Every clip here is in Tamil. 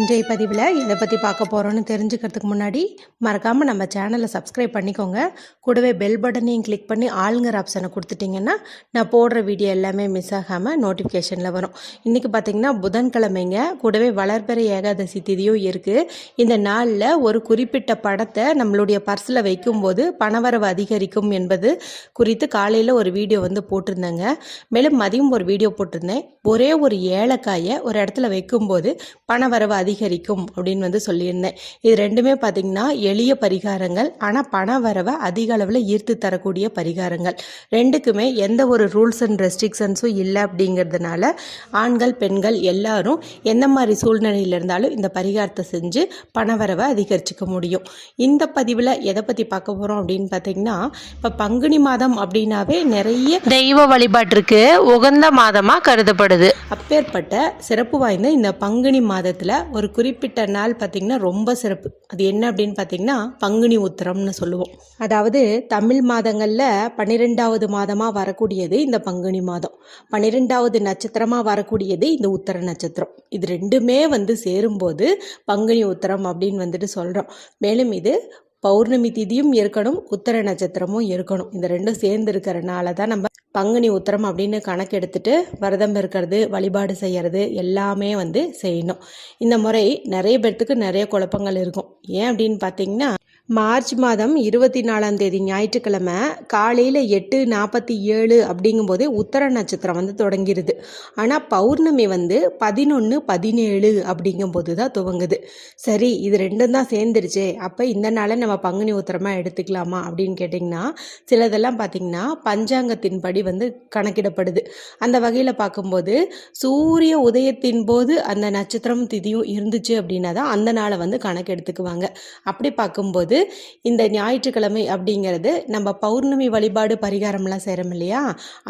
இன்றைய பதிவில் எதை பற்றி பார்க்க போகிறோன்னு தெரிஞ்சுக்கிறதுக்கு முன்னாடி மறக்காமல் நம்ம சேனலை சப்ஸ்கிரைப் பண்ணிக்கோங்க. கூடவே பெல் பட்டனையும் கிளிக் பண்ணி ஆளுங்கிற ஆப்ஷனை கொடுத்துட்டிங்கன்னா நான் போடுற வீடியோ எல்லாமே மிஸ் ஆகாமல் நோட்டிஃபிகேஷனில் வரும். இன்றைக்கி பார்த்திங்கன்னா புதன்கிழமைங்க. கூடவே வளர்பிறை ஏகாதசி திதியும் இருக்குது இந்த நாளில் ஒரு குறிப்பிட்ட படத்தை நம்மளுடைய பர்ஸில் வைக்கும்போது பணவரவு அதிகரிக்கும் என்பது குறித்து காலையில் ஒரு வீடியோ வந்து போட்டிருந்தேங்க. மேலும் மதியம் ஒரு வீடியோ போட்டிருந்தேன். ஒரே ஒரு ஏலக்காயை ஒரு இடத்துல வைக்கும்போது பணவரவு அதிகரிக்கும் அப்படின்னு வந்து சொல்லியிருந்தேன். இது ரெண்டுமே பார்த்திங்கன்னா எளிய பரிகாரங்கள். ஆனால் பணவரவை அதிக அளவில் ஈர்த்து தரக்கூடிய பரிகாரங்கள். ரெண்டுக்குமே எந்த ஒரு ரூல்ஸ் அண்ட் ரெஸ்ட்ரிக்ஷன்ஸும் இல்லை அப்படிங்கிறதுனால ஆண்கள் பெண்கள் எல்லாரும் எந்த மாதிரி சூழ்நிலையில் இருந்தாலும் இந்த பரிகாரத்தை செஞ்சு பணவரவை அதிகரிச்சுக்க முடியும். இந்த பதிவில் எதை பற்றி பார்க்க போகிறோம் அப்படின்னு பார்த்தீங்கன்னா இப்போ பங்குனி மாதம் அப்படின்னாவே நிறைய தெய்வ வழிபாட்டிற்கு உகந்த மாதமா கருதப்படுது. அப்பேற்பட்ட சிறப்பு வாய்ந்த இந்த பங்குனி மாதத்தில் ஒரு குறிப்பிட்ட நாள் பார்த்திங்கன்னா ரொம்ப சிறப்பு. அது என்ன அப்படின்னு பார்த்தீங்கன்னா பங்குனி உத்திரம்னு சொல்லுவோம். அதாவது தமிழ் மாதங்களில் பன்னிரெண்டாவது மாதமாக வரக்கூடியது இந்த பங்குனி மாதம். பன்னிரெண்டாவது நட்சத்திரமாக வரக்கூடியது இந்த உத்தர நட்சத்திரம். இது ரெண்டுமே வந்து சேரும்போது பங்குனி உத்திரம் அப்படின்னு வந்துட்டு சொல்கிறோம் மேலும் இது பௌர்ணமி திதியும் இருக்கணும் உத்தர நட்சத்திரமும் இருக்கணும். இந்த ரெண்டும் சேர்ந்து இருக்கிறனால தான் நம்ம பங்குனி உத்திரம் அப்படின்னு கணக்கெடுத்துட்டு விரதம் இருக்கிறது வழிபாடு செய்கிறது எல்லாமே வந்து செய்யணும். இந்த முறை நிறைய பேர்த்துக்கு நிறைய குழப்பங்கள் இருக்கும். ஏன் அப்படின்னு பார்த்தீங்கன்னா மார்ச் மாதம் இருபத்தி நாலாம் தேதி ஞாயிற்றுக்கிழமை காலையில் எட்டு நாற்பத்தி ஏழு அப்படிங்கும்போதே உத்தர நட்சத்திரம் வந்து தொடங்கிடுது ஆனால் பௌர்ணமி வந்து பதினொன்று பதினேழு அப்படிங்கும்போது தான் துவங்குது. சரி இது ரெண்டும் தான் சேர்ந்துருச்சே அப்போ இந்த நாளை நம்ம பங்குனி உத்திரமாக எடுத்துக்கலாமா அப்படின்னு கேட்டிங்கன்னா சிலதெல்லாம் பார்த்திங்கன்னா பஞ்சாங்கத்தின்படி வந்து கணக்கிடப்படுது. அந்த வகையில் பார்க்கும்போது சூரிய உதயத்தின் போது அந்த நட்சத்திரம் திதியும் இருந்துச்சு அப்படின்னா தான் அந்த நாளை வந்து கணக்கு எடுத்துக்குவாங்க அப்படி பார்க்கும்போது இந்த ஞாயிற்றுக்கிழமை அப்படிங்கிறது நம்ம பௌர்ணமி வழிபாடு பரிகாரம்லாம் செய்கிறோம் இல்லையா?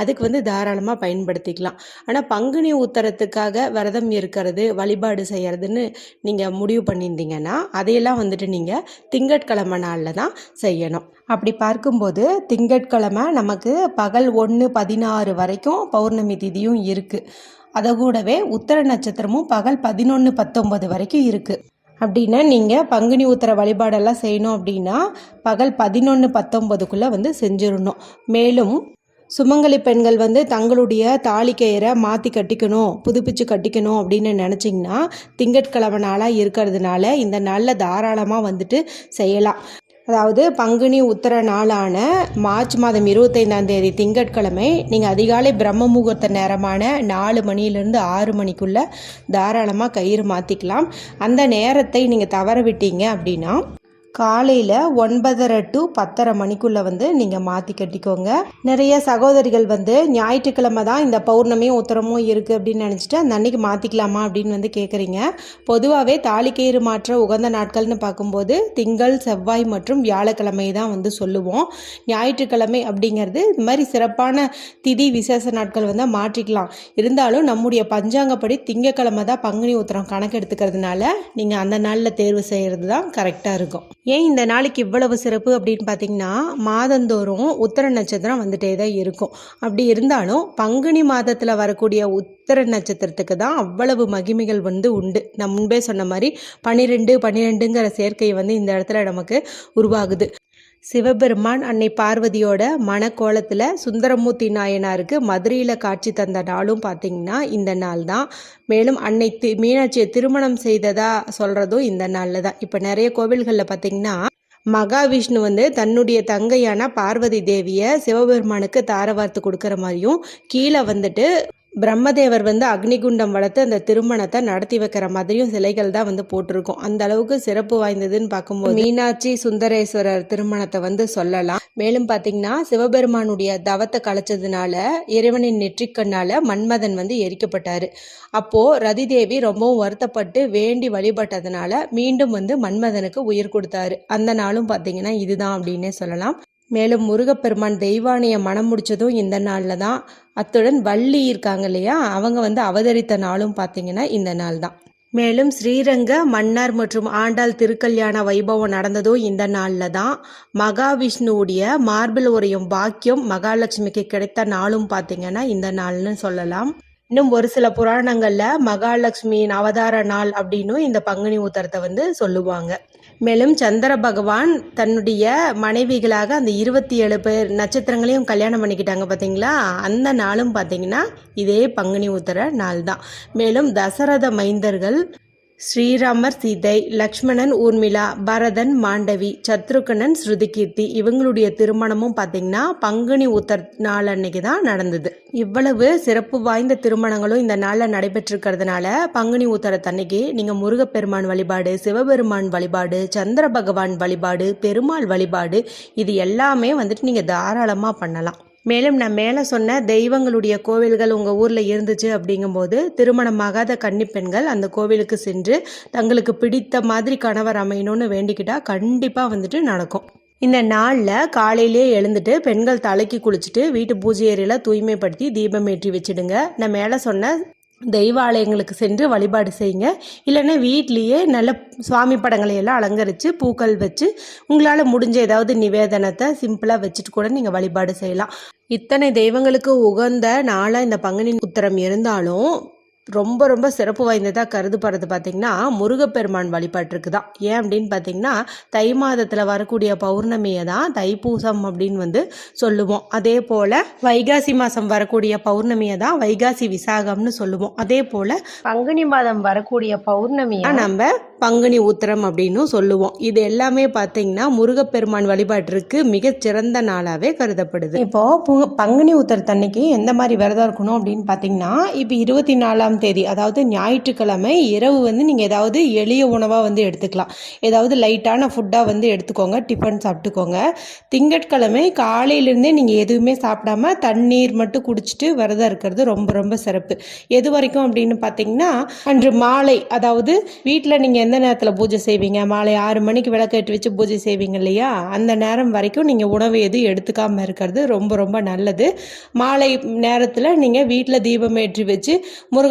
அதுக்கு வந்து தாராளமாக பயன்படுத்திக்கலாம். ஆனால் பங்குனி உத்தரத்துக்காக விரதம் இருக்கிறது வழிபாடு செய்கிறதுன்னு நீங்கள் முடிவு பண்ணியிருந்தீங்கன்னா அதையெல்லாம் வந்துட்டு நீங்கள் திங்கட்கிழமை நாளில் தான் செய்யணும். அப்படி பார்க்கும்போது திங்கட்கிழமை நமக்கு பகல் ஒன்று பதினாறு வரைக்கும் பௌர்ணமி திதியும் இருக்குது அதை கூடவே உத்தர நட்சத்திரமும் பகல் பதினொன்று பத்தொம்பது வரைக்கும் இருக்குது அப்படின்னா நீங்கள் பங்குனி உத்தர வழிபாடெல்லாம் செய்யணும் அப்படின்னா பகல் பதினொன்று பத்தொம்பதுக்குள்ளே வந்து செஞ்சிடணும். மேலும் சுமங்கலி பெண்கள் வந்து தங்களுடைய தாலி கயிறை மாற்றி கட்டிக்கணும் புதுப்பிச்சு கட்டிக்கணும் அப்படின்னு நினச்சிங்கன்னா திங்கட்கிழமை நாளாக இருக்கிறதுனால இந்த நாளில் தாராளமாக வந்துட்டு செய்யலாம். அதாவது பங்குனி உத்தர நாளான மார்ச் மாதம் இருபத்தைந்தாம் தேதி திங்கட்கிழமை நீங்கள் அதிகாலை பிரம்ம முகூர்த்த நேரமான நாலு மணிலேருந்து ஆறு மணிக்குள்ளே தாராளமாக கயிறு மாற்றிக்கலாம் அந்த நேரத்தை நீங்கள் தவற விட்டீங்க அப்படின்னா காலையில் ஒன்பதரை டு பத்தரை மணிக்குள்ளே வந்து நீங்கள் மாற்றி கட்டிக்கோங்க. நிறைய சகோதரிகள் வந்து ஞாயிற்றுக்கிழமை தான் இந்த பௌர்ணமியும் உத்தரமும் இருக்குது அப்படின்னு நினச்சிட்டு அந்த அன்னைக்கு மாற்றிக்கலாமா அப்படின்னு வந்து கேட்குறீங்க பொதுவாகவே தாலிக்கயிறு மாற்ற உகந்த நாட்கள்னு பார்க்கும்போது திங்கள் செவ்வாய் மற்றும் வியாழக்கிழமை தான் வந்து சொல்லுவோம். ஞாயிற்றுக்கிழமை அப்படிங்கிறது இது மாதிரி சிறப்பான திதி விசேஷ நாட்கள் வந்து மாற்றிக்கலாம். இருந்தாலும் நம்முடைய பஞ்சாங்கப்படி திங்கக்கிழமை தான் பங்குனி உத்தரம் கணக்கு எடுத்துக்கிறதுனால நீங்கள் அந்த நாளில் தேர்வு செய்கிறது தான் கரெக்டாக இருக்கும். ஏன் இந்த நாளைக்கு இவ்வளவு சிறப்பு அப்படின்னு பார்த்தீங்கன்னா மாதந்தோறும் உத்தர நட்சத்திரம் வந்துட்டே தான் இருக்கும். அப்படி இருந்தாலும் பங்குனி மாதத்தில் வரக்கூடிய உத்தர நட்சத்திரத்துக்கு தான் அவ்வளவு மகிமைகள் வந்து உண்டு. நான் முன்பே சொன்ன மாதிரி பன்னிரெண்டு பன்னிரெண்டுங்கிற சேர்க்கை வந்து இந்த இடத்துல நமக்கு உருவாகுது. சிவபெருமான் அன்னை பார்வதியோட மனக்கோலத்தில் சுந்தரமூர்த்தி நாயனாருக்கு மதுரையில் காட்சி தந்த நாளும் பார்த்திங்கன்னா இந்த நாள் தான் மேலும் அன்னை தி மீனாட்சியை திருமணம் செய்ததா சொல்கிறதும் இந்த நாளில் தான் இப்போ நிறைய கோவில்களில் பார்த்திங்கன்னா மகாவிஷ்ணு வந்து தன்னுடைய தங்கையான பார்வதி தேவியை சிவபெருமானுக்கு தாரவார்த்து கொடுக்குற மாதிரியும் கீழே வந்துட்டு பிரம்மதேவர் வந்து அக்னிகுண்டம் வளர்த்து அந்த திருமணத்தை நடத்தி வைக்கிற மாதிரியும் சிலைகள் தான் வந்து போட்டிருக்கோம். அந்த அளவுக்கு சிறப்பு வாய்ந்ததுன்னு பார்க்கும்போது மீனாட்சி சுந்தரேஸ்வரர் திருமணத்தை வந்து சொல்லலாம். மேலும் பார்த்தீங்கன்னா சிவபெருமானுடைய தவத்தை கலைச்சதுனால இறைவனின் நெற்றிக்கண்ணால மன்மதன் வந்து எரிக்கப்பட்டாரு. அப்போ ரதிதேவி ரொம்பவும் வருத்தப்பட்டு வேண்டி வழிபட்டதுனால மீண்டும் வந்து மன்மதனுக்கு உயிர் கொடுத்தாரு. அந்த நாளும் பார்த்தீங்கன்னா இதுதான் அப்படின்னே சொல்லலாம். மேலும் முருகப்பெருமான் தெய்வானையை மனம் முடிச்சதும் இந்த நாளில் தான். அத்துடன் வள்ளி இருக்காங்க இல்லையா? அவங்க வந்து அவதரித்த நாளும் பார்த்தீங்கன்னா இந்த நாள் தான். மேலும் ஸ்ரீரங்க மன்னார் மற்றும் ஆண்டாள் திருக்கல்யாண வைபவம் நடந்ததும் இந்த நாளில் தான். மகாவிஷ்ணுவுடைய மார்பிள் உரையும் பாக்கியம் மகாலட்சுமிக்கு கிடைத்த நாளும் பார்த்தீங்கன்னா இந்த நாள்னு சொல்லலாம். இன்னும் ஒரு சில புராணங்கள்ல மகாலட்சுமியின் அவதார நாள் அப்படின்னும் இந்த பங்குனி உத்தரத்தை வந்து சொல்லுவாங்க. மேலும் சந்திர பகவான் தன்னுடைய மனைவிகளாக அந்த இருபத்தி ஏழு பேர் நட்சத்திரங்களையும் கல்யாணம் பண்ணிக்கிட்டாங்க பார்த்தீங்களா அந்த நாளும் பார்த்தீங்கன்னா இதே பங்குனி உத்தர நாள் தான் மேலும் தசரத மைந்தர்கள் ஸ்ரீராமர் சீதை லக்ஷ்மணன் ஊர்மிளா பரதன் மாண்டவி சத்ருகனன் ஸ்ருதிகீர்த்தி இவங்களுடைய திருமணமும் பார்த்தீங்கன்னா பங்குனி உத்தர் நாள் அன்னைக்கு தான் நடந்தது. இவ்வளவு சிறப்பு வாய்ந்த திருமணங்களும் இந்த நாளில் நடைபெற்றிருக்கிறதுனால பங்குனி உத்தரத்தன்னைக்கு நீங்கள் முருகப்பெருமான் வழிபாடு சிவபெருமான் வழிபாடு சந்திர பகவான் வழிபாடு பெருமாள் வழிபாடு இது எல்லாமே வந்துட்டு நீங்கள் தாராளமாக பண்ணலாம். மேலும் நான் மேலே சொன்ன தெய்வங்களுடைய கோவில்கள் உங்கள் ஊரில் இருந்துச்சு அப்படிங்கும்போது திருமணமாகாத கன்னிப்பெண்கள் அந்த கோவிலுக்கு சென்று தங்களுக்கு பிடித்த மாதிரி கணவர் அமையணும்னு வேண்டிக்கிட்டால் கண்டிப்பாக வந்துட்டு நடக்கும். இந்த நாளில் காலையிலே எழுந்துட்டு பெண்கள் தலைக்கு குளிச்சுட்டு வீட்டு பூஜை ஏரியெல்லாம் தூய்மைப்படுத்தி தீபம் ஏற்றி வச்சுடுங்க. நான் மேலே சொன்ன தெய்வாலயங்களுக்கு சென்று வழிபாடு செய்யுங்க. இல்லைன்னா வீட்லேயே நல்ல சுவாமி படங்களை எல்லாம் அலங்கரித்து பூக்கள் வச்சு உங்களால் முடிஞ்ச ஏதாவது நிவேதனத்தை சிம்பிளாக வச்சுட்டு கூட நீங்கள் வழிபாடு செய்யலாம். இத்தனை தெய்வங்களுக்கு உகந்த நாளாக இந்த பங்குனி உத்தரம் இருந்தாலும் ரொம்ப ரொம்ப சிறப்பு வாய்ந்ததாக கருதப்படுறது பார்த்திங்கன்னா முருகப்பெருமான் வழிபாட்டிற்கு தான் ஏன் அப்படின்னு பார்த்தீங்கன்னா தை மாதத்தில் வரக்கூடிய பௌர்ணமியை தான் தைப்பூசம் அப்படின்னு வந்து சொல்லுவோம். அதே போல் வைகாசி மாதம் வரக்கூடிய பௌர்ணமியை தான் வைகாசி விசாகம்னு சொல்லுவோம். அதே போல் பங்குனி மாதம் வரக்கூடிய பௌர்ணமியை நம்ம பங்குனி உத்திரம் அப்படின்னு சொல்லுவோம். இது எல்லாமே பார்த்தீங்கன்னா முருகப்பெருமான் வழிபாட்டிற்கு மிகச்சிறந்த நாளாகவே கருதப்படுது. இப்போ பு- பங்குனி உத்திரத்தன்னைக்கு எந்த மாதிரி விரதம் இருக்கணும் அப்படின்னு பார்த்தீங்கன்னா இப்போ இருபத்தி நாலாம் தேதி அதாவது ஞாயிற்றுக்கிழமை இரவு வந்து நீங்கள் ஏதாவது எளிய உணவாக வந்து எடுத்துக்கலாம். ஏதாவது லைட்டான ஃபுட்டாக வந்து எடுத்துக்கோங்க டிஃபன் சாப்பிட்டுக்கோங்க. திங்கட்கிழமை காலையிலேருந்தே நீங்கள் எதுவுமே சாப்பிடாம தண்ணீர் மட்டும் குடிச்சிட்டு விரதம் இருக்கிறது ரொம்ப ரொம்ப சிறப்பு. எது வரைக்கும் அப்படின்னு பார்த்தீங்கன்னா அன்று மாலை அதாவது வீட்டில் நீங்கள் எந்த நேரத்தில் பூஜை செய்வீங்க? மாலை ஆறு மணிக்கு விளக்கேட்டு வச்சு பூஜை செய்வீங்க இல்லையா? அந்த நேரம் வரைக்கும் நீங்கள் உணவு எதுவும் எடுத்துக்காமல் இருக்கிறது ரொம்ப ரொம்ப நல்லது. மாலை நேரத்தில் நீங்கள் வீட்டில் தீபம் ஏற்றி வச்சு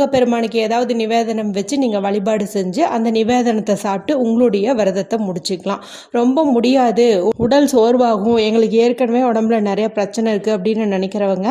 முருகப்பெருமானுக்கு ஏதாவது நிவேதனம் வச்சு நீங்கள் வழிபாடு செஞ்சு அந்த நிவேதனத்தை சாப்பிட்டு உங்களுடைய விரதத்தை முடிச்சுக்கலாம். ரொம்ப முடியாது. உடல் சோர்வாகும். எங்களுக்கு ஏற்கனவே உடம்புல நிறைய பிரச்சனை இருக்குது அப்படின்னு நினைக்கிறவங்க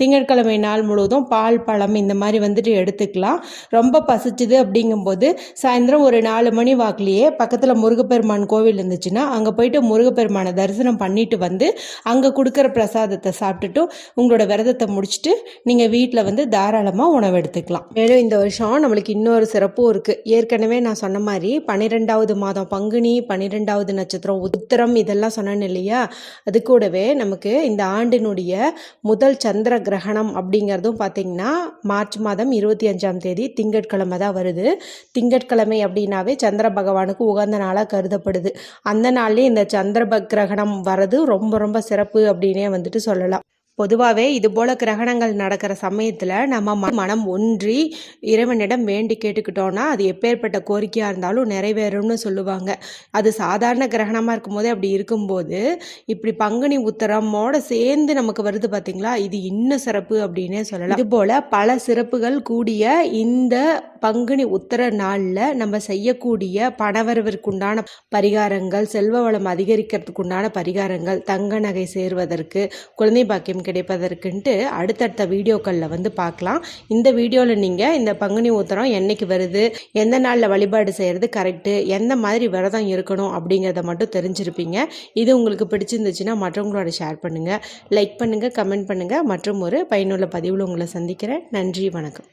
திங்கட்கிழமை நாள் முழுவதும் பால் பழம் இந்த மாதிரி வந்துட்டு எடுத்துக்கலாம். ரொம்ப பசிச்சுது அப்படிங்கும்போது சாயந்தரம் ஒரு நாலு மணி வாக்குலேயே பக்கத்தில் முருகப்பெருமான் கோவில் இருந்துச்சுன்னா அங்கே போயிட்டு முருகப்பெருமானை தரிசனம் பண்ணிட்டு வந்து அங்கே கொடுக்குற பிரசாதத்தை சாப்பிட்டுட்டு உங்களோட விரதத்தை முடிச்சுட்டு நீங்கள் வீட்டில் வந்து தாராளமாக உணவு எடுத்துக்கலாம். மேலும் இந்த வருஷம் நம்மளுக்கு இன்னொரு சிறப்பும் இருக்குது ஏற்கனவே நான் சொன்ன மாதிரி பன்னிரெண்டாவது மாதம் பங்குனி பன்னிரெண்டாவது நட்சத்திரம் உத்திரம் இதெல்லாம் சொன்னேன் இல்லையா? அது கூடவே நமக்கு இந்த ஆண்டினுடைய முதல் சந்திர கிரகணம் அப்படிங்கிறதும் பார்த்தீங்கன்னா மார்ச் மாதம் இருபத்தி அஞ்சாம் தேதி திங்கட்கிழமை தான் வருது. திங்கட்கிழமை அப்படின்னாவே சந்திர பகவானுக்கு உகந்த நாளாக கருதப்படுது. அந்த நாள்லேயே இந்த சந்திர ப- கிரகணம் வர்றது ரொம்ப ரொம்ப சிறப்பு அப்படின்னே வந்துட்டு சொல்லலாம். பொதுவாகவே இது போல கிரகணங்கள் நடக்கிற சமயத்தில் நம்ம ம- மனம் ஒன்றி இறைவனிடம் வேண்டி கேட்டுக்கிட்டோன்னா அது எப்பேற்பட்ட கோரிக்கையாக இருந்தாலும் நிறைவேறும்னு சொல்லுவாங்க. அது சாதாரண கிரகணமாக இருக்கும்போதே அப்படி இருக்கும்போது இப்படி பங்குனி உத்தரமோட சேர்ந்து நமக்கு வருது பார்த்தீங்களா இது இன்னும் சிறப்பு அப்படின்னே சொல்லலாம். இது போல பல சிறப்புகள் கூடிய இந்த பங்குனி உத்தர நாளில் நம்ம செய்யக்கூடிய பணவரவிற்குண்டான பரிகாரங்கள் செல்வ வளம் அதிகரிக்கிறதுக்குண்டான பரிகாரங்கள் தங்க நகை சேர்வதற்கு குழந்தை பாக்கியம் கிடைப்பதற்குன்ட்டு அடுத்தடுத்த வீடியோக்களில் வந்து பார்க்கலாம் இந்த வீடியோவில் நீங்கள் இந்த பங்குனி உத்தரம் என்னைக்கு வருது எந்த நாளில் வழிபாடு செய்கிறது கரெக்டு எந்த மாதிரி விரதம் இருக்கணும் அப்படிங்கிறத மட்டும் தெரிஞ்சிருப்பீங்க. இது உங்களுக்கு பிடிச்சிருந்துச்சுன்னா மற்றவங்களோட ஷேர் பண்ணுங்கள் லைக் பண்ணுங்கள் கமெண்ட் பண்ணுங்கள் மற்றும் ஒரு பயனுள்ள பதிவில் உங்களை சந்திக்கிறேன். நன்றி வணக்கம்.